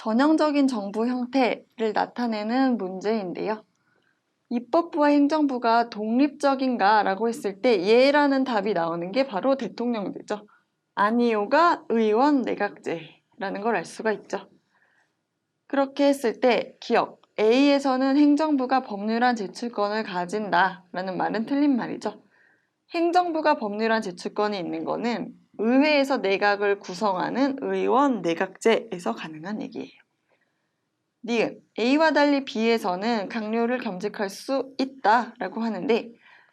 전형적인 정부 형태를 나타내는 문제인데요. 입법부와 행정부가 독립적인가 라고 했을 때 예라는 답이 나오는 게 바로 대통령제죠. 아니요가 의원 내각제라는 걸 알 수가 있죠. 그렇게 했을 때 기억 A에서는 행정부가 법률안 제출권을 가진다 라는 말은 틀린 말이죠. 행정부가 법률안 제출권이 있는 거는 의회에서 내각을 구성하는 의원 내각제에서 가능한 얘기예요. 니은 A와 달리 B에서는 강요를 겸직할 수 있다라고 하는데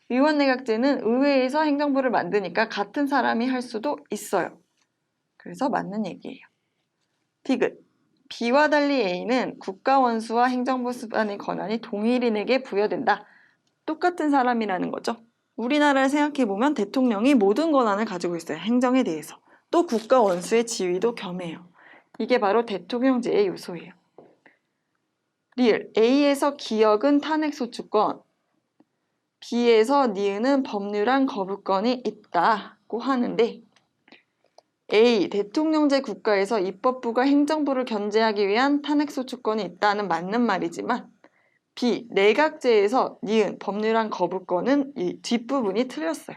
의원 내각제는 의회에서 행정부를 만드니까 같은 사람이 할 수도 있어요. 그래서 맞는 얘기예요. 디귿 B와 달리 A는 국가 원수와 행정부 수반의 권한이 동일인에게 부여된다. 똑같은 사람이라는 거죠. 우리나라를 생각해보면 대통령이 모든 권한을 가지고 있어요. 행정에 대해서. 또 국가 원수의 지위도 겸해요. 이게 바로 대통령제의 요소예요. 리을 A에서 기역은 탄핵소추권, B에서 니은은 법률안 거부권이 있다고 하는데 A. 대통령제 국가에서 입법부가 행정부를 견제하기 위한 탄핵소추권이 있다는 맞는 말이지만 B. 내각제에서 니은 법률안 거부권은 이 뒷부분이 틀렸어요.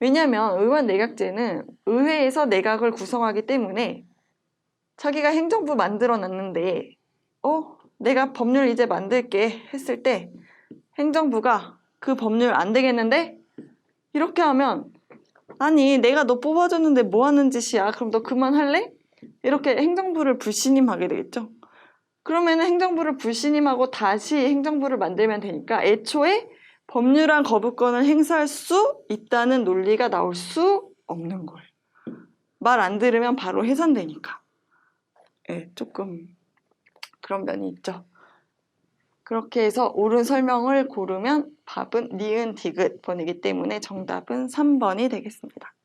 왜냐하면 의원 내각제는 의회에서 내각을 구성하기 때문에 자기가 행정부 만들어 놨는데 어? 내가 법률 이제 만들게 했을 때 행정부가 그 법률 안 되겠는데? 이렇게 하면 아니 내가 너 뽑아줬는데 뭐 하는 짓이야 그럼 너 그만할래? 이렇게 행정부를 불신임하게 되겠죠 그러면 행정부를 불신임하고 다시 행정부를 만들면 되니까 애초에 법률안 거부권을 행사할 수 있다는 논리가 나올 수 없는 거예요 말 안 들으면 바로 해산되니까. 예, 조금 그런 면이 있죠. 그렇게 해서 옳은 설명을 고르면 답은 니은 디귿 번이기 때문에 정답은 3번이 되겠습니다.